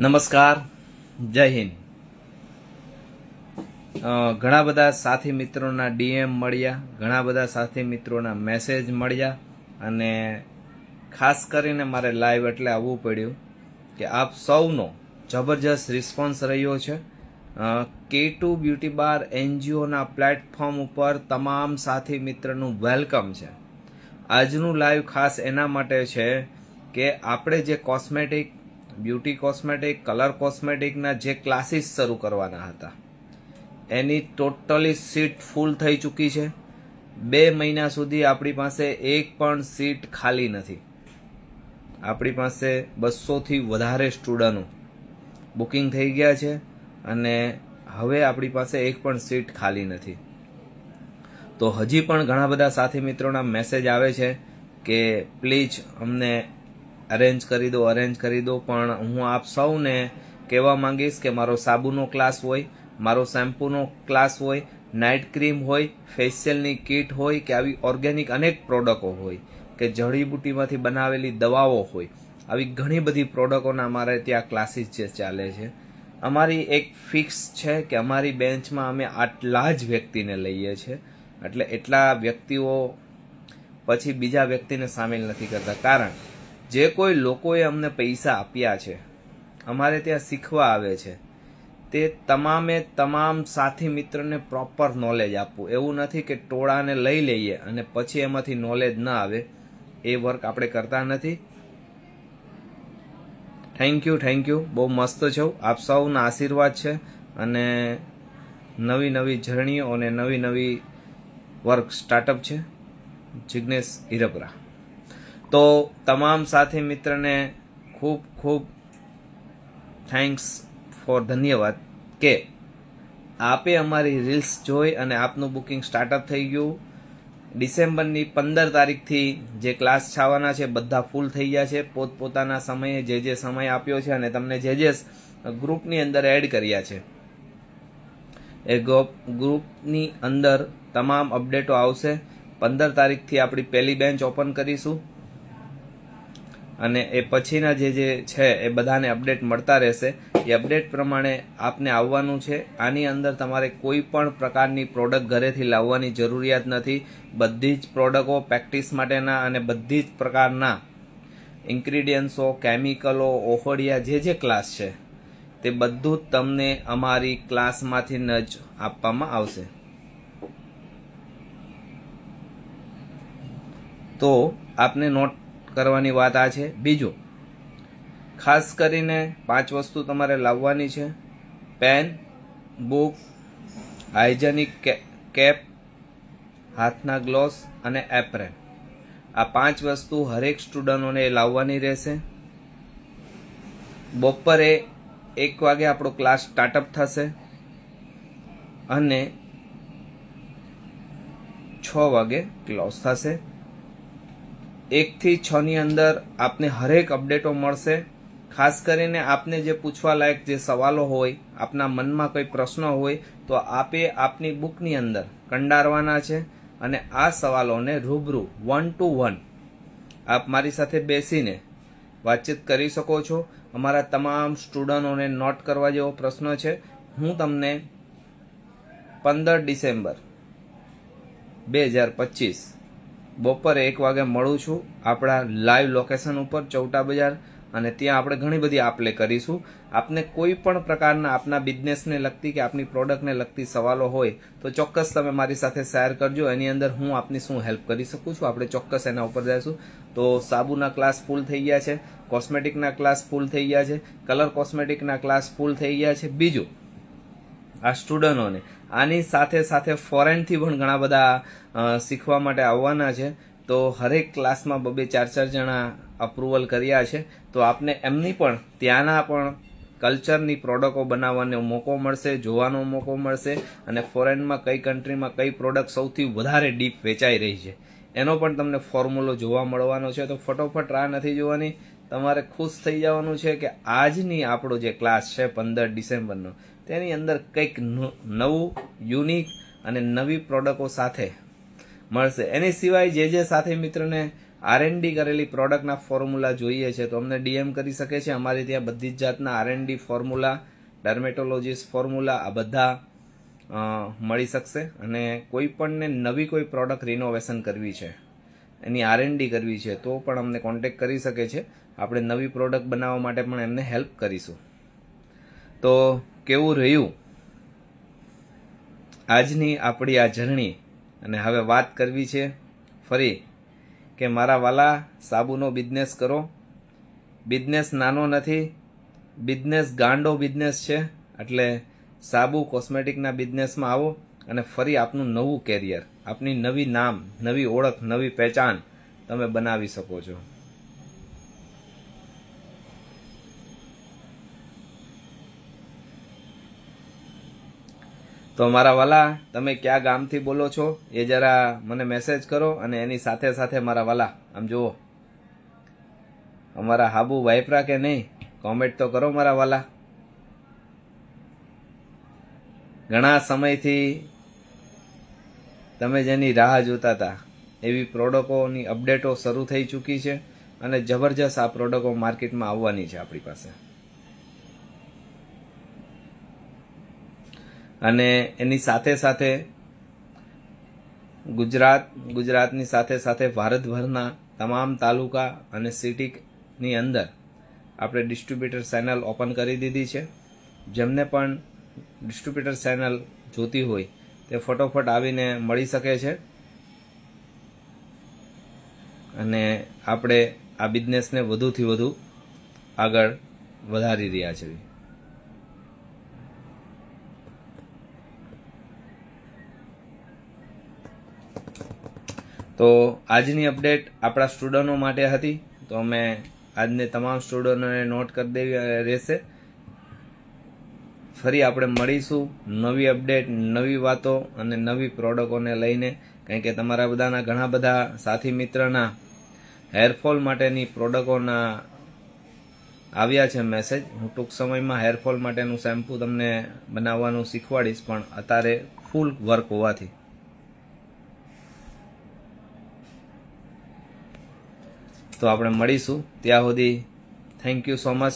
નમસ્કાર, જય હિન્દ. ઘણા બધા સાથી મિત્રોના ડીએમ મળ્યા, ઘણા બધા સાથી મિત્રોના મેસેજ મળ્યા અને ખાસ કરીને મારે લાઈવ એટલે આવવું પડ્યું કે આપ સૌનો જબરજસ્ત રિસ્પોન્સ રહ્યો છે. કે ટુ બ્યુટી બાર એનજીઓના પ્લેટફોર્મ ઉપર તમામ સાથી મિત્રનું વેલકમ છે. આજનું લાઈવ ખાસ એના માટે છે કે આપણે જે કોસ્મેટિક બ્યુટી કોસ્મેટિક, કલર કોસ્મેટિકના જે ક્લાસીસ શરૂ કરવાના હતા, એની ટોટલી સીટ ફૂલ થઈ ચૂકી છે. બે મહિના સુધી આપણી પાસે એક પણ સીટ ખાલી નથી. આપણી પાસે બસોથી વધારે સ્ટુડન્ટો બુકિંગ થઈ ગયા છે અને હવે આપણી પાસે એક પણ સીટ ખાલી નથી. તો હજી પણ ઘણા બધા સાથી મિત્રોના મેસેજ આવે છે કે, પ્લીઝ અમને અરેન્જ કરી દો અરેન્જ કરી દો, પણ હું આપ સૌને કહેવા માંગીશ કે મારો સાબુનો ક્લાસ હોય, મારો શેમ્પૂનો ક્લાસ હોય, નાઇટ ક્રીમ હોય, ફેશિયલની કીટ હોય કે આવી ઓર્ગેનિક અનેક પ્રોડક્ટો હોય, કે જડીબુટીમાંથી બનાવેલી દવાઓ હોય, આવી ઘણી બધી પ્રોડક્ટોના અમારે ત્યાં ક્લાસીસ જે ચાલે છે. અમારી એક ફિક્સ છે કે અમારી બેન્ચમાં અમે આટલા જ વ્યક્તિને લઈએ છીએ એટલે એટલા વ્યક્તિઓ પછી બીજા વ્યક્તિને સામેલ નથી કરતા. કારણ જે કોઈ લોકોએ અમને પૈસા આપ્યા છે, અમારે ત્યાં શીખવા આવે છે, તે તમામે તમામ સાથી મિત્રને પ્રોપર નોલેજ આપવું. એવું નથી કે ટોળાને લઈ લઈએ અને પછી એમાંથી નોલેજ ન આવે. એ વર્ક આપણે કરતા નથી. થેન્ક યુ થેન્ક યુ બહુ મસ્ત છો. આપ સૌના આશીર્વાદ છે અને નવી નવી જર્નીઓ અને નવી નવી વર્ક સ્ટાર્ટઅપ છે. જિજ્ઞેશ હિરપરા. તો તમામ સાથી મિત્રને ખૂબ ખૂબ થેન્ક્સ ફોર ધન્યવાદ કે આપે અમારી રીલ્સ જોઈ અને આપનું બુકિંગ સ્ટાર્ટઅપ થઈ ગયું. ડિસેમ્બરની પંદર તારીખથી જે ક્લાસ છાવાના છે, બધા ફૂલ થઈ ગયા છે. પોતપોતાના સમયે જે જે સમય આપ્યો છે અને તમને જે જે ગ્રુપની અંદર એડ કર્યા છે. એ ગ્રુપની અંદર તમામ અપડેટો આવશે. પંદર તારીખથી આપણી પહેલી બેન્ચ ઓપન કરીશું. અને એ પછીના જે જે છે, એ બધાને અપડેટ મળતા રહેશે. એ અપડેટ પ્રમાણે આપને આવવાનું છે. આની અંદર તમારે કોઈ પણ પ્રકારની પ્રોડક્ટ ઘરેથી લાવવાની જરૂરિયાત નથી. બધી જ પ્રોડક્ટો પ્રેક્ટિસ માટેના અને બધી જ પ્રકારના ઇન્ગ્રીડિયન્ટ્સો કેમિકલો ઓહડિયા જે જે ક્લાસ છે, તે બધું તમને અમારી ક્લાસમાંથી જ આપવામાં આવશે. તો આપને નોટ કરવાની વાત આ છે. બીજું, ખાસ કરીને પાંચ વસ્તુ તમારે લાવવાની છે. પેન, બુક, હાઇજેનિક કેપ, હાથના ગ્લોવ્સ અને એપ્રેન. આ પાંચ વસ્તુ હરેક સ્ટુડન્ટોને લાવવાની રહેશે. બપોરે એક વાગે આપણો ક્લાસ સ્ટાર્ટઅપ થશે અને છ વાગે ક્લોઝ થશે. એકથી છની અંદર આપને હરેક અપડેટો મળશે. ખાસ કરીને આપને જે પૂછવા લાયક જે સવાલો હોય, આપના મનમાં કોઈ પ્રશ્નો હોય, તો આપે આપની બુકની અંદર કંડારવાના છે અને આ સવાલોને રૂબરૂ વન ટુ વન આપ મારી સાથે બેસીને વાતચીત કરી શકો છો. અમારા તમામ સ્ટુડન્ટોને નોટ કરવા જેવો પ્રશ્ન છે. હું તમને પંદર ડિસેમ્બર બે હજાર પચીસ બપોરે એક વાગે મળું છું. આપણા લાઈવ લોકેશન ઉપર, ચૌટા બજાર, અને ત્યાં આપણે ઘણી બધી આપલે કરીશું. આપને કોઈ પણ પ્રકારના આપના બિઝનેસને લગતી કે આપની પ્રોડક્ટને લગતી સવાલો હોય, તો ચોક્કસ તમે મારી સાથે શેર કરજો. એની અંદર હું આપની શું હેલ્પ કરી શકું છું, આપણે ચોક્કસ એના ઉપર જઈશું. તો સાબુના ક્લાસ ફૂલ થઈ ગયા છે કોસ્મેટિકના ક્લાસ ફૂલ થઈ ગયા છે કલર કોસ્મેટિકના ક્લાસ ફૂલ થઈ ગયા છે, બીજું આ સ્ટુડન્ટોને આની સાથે સાથે ફોરેનથી પણ ઘણા બધા શીખવા માટે આવવાના છે. તો હરેક ક્લાસમાં બબે ચાર ચાર જણા અપ્રુવલ કર્યા છે. તો આપને એમની પણ ત્યાંના પણ કલ્ચરની પ્રોડક્ટો બનાવવાનો મોકો મળશે, જોવાનો મોકો મળશે અને ફોરેનમાં કઈ કન્ટ્રીમાં કઈ પ્રોડક્ટ સૌથી વધારે ડીપ વેચાઈ રહી છે. એનો પણ તમને ફોર્મ્યુલો જોવા મળવાનો છે. તો ફટોફટ રાહ નથી જોવાની. તમારે ખુશ થઈ જવાનું છે કે આજની આપણો જે ક્લાસ છે પંદર ડિસેમ્બરનો તેની અંદર કંઈક નવું, યુનિક અને નવી પ્રોડક્ટો સાથે મળશે. એની સિવાય જે જે સાથે મિત્રને આરએનડી કરેલી પ્રોડક્ટના ફોર્મ્યુલા જોઈએ છે, તો અમને ડીએમ કરી શકે છે. અમારી ત્યાં બધી જ જાતના આરએનડી ફોર્મ્યુલા ડર્મેટોલોજીસ્ટ ફોર્મ્યુલા, આ બધા મળી શકશે અને કોઈ પણને નવી કોઈ પ્રોડક્ટ રિનોવેશન કરવી છે, એની આરએનડી કરવી છે, તો પણ અમને કોન્ટેક્ટ કરી શકે છે. આપણે નવી પ્રોડક્ટ બનાવવા માટે પણ એમને હેલ્પ કરીશું. તો કેવું રહ્યું? આજની આપણી આ જર્ની, અને હવે વાત કરવી છે ફરી કે મારા વાલા સાબુનો બિઝનેસ કરો. બિઝનેસ નાનો નથી, બિઝનેસ ગાંડો બિઝનેસ છે, એટલે સાબુ કોસ્મેટિકના બિઝનેસમાં આવો અને ફરી આપનું નવું કેરિયર, આપની નવી નામ, નવી ઓળખ, નવી પહેચાન તમે બનાવી શકો છો. તો મારા વાલા, તમે ક્યાં ગામથી બોલો છો? એ જરા મને મેસેજ કરો અને એની સાથે સાથે મારા વાલા, આમ જુઓ. અમારા હાબુ વાઇપરા કે નહીં? કોમેન્ટ તો કરો મારા વાલા. ઘણા સમયથી તમે જેની રાહ જોતા હતા, એવી પ્રોડક્ટોની અપડેટો શરૂ થઈ ચૂકી છે અને જબરજસ્ત આ પ્રોડક્ટો માર્કેટમાં આવવાની છે આપણી પાસે. અને એની સાથે સાથે ગુજરાત, ગુજરાતની સાથે સાથે ભારતભરના તમામ તાલુકા અને સિટીની અંદર આપણે ડિસ્ટ્રીબ્યુટર ચેનલ ઓપન કરી દીધી છે. જેમને પણ ડિસ્ટ્રીબ્યુટર ચેનલ જોતી હોય તે ફટોફટ આવીને મળી શકે છે. અને આપણે આ બિઝનેસને વધુથી વધુ આગળ વધારી રહ્યા છીએ. તો આજની અપડેટ આપણા સ્ટુડન્ટો માટે હતી. તો અમે આજને તમામ સ્ટુડન્ટોને નોટ કરી દેવી રહેશે. ફરી આપણે મળીશું નવી અપડેટ, નવી વાતો અને નવી પ્રોડક્ટોને લઈને. કારણ કે તમારા બધાના ઘણા બધા સાથી મિત્રના હેરફોલ માટેની પ્રોડક્ટોના આવ્યા છે મેસેજ. હું ટૂંક સમયમાં હેરફોલ માટેનું શેમ્પૂ તમને બનાવવાનું શીખવાડીશ, પણ અત્યારે ફૂલ વર્ક હોવાથી. તો આપણે મળીશું. ત્યાં સુધી થેન્ક યુ સો મચ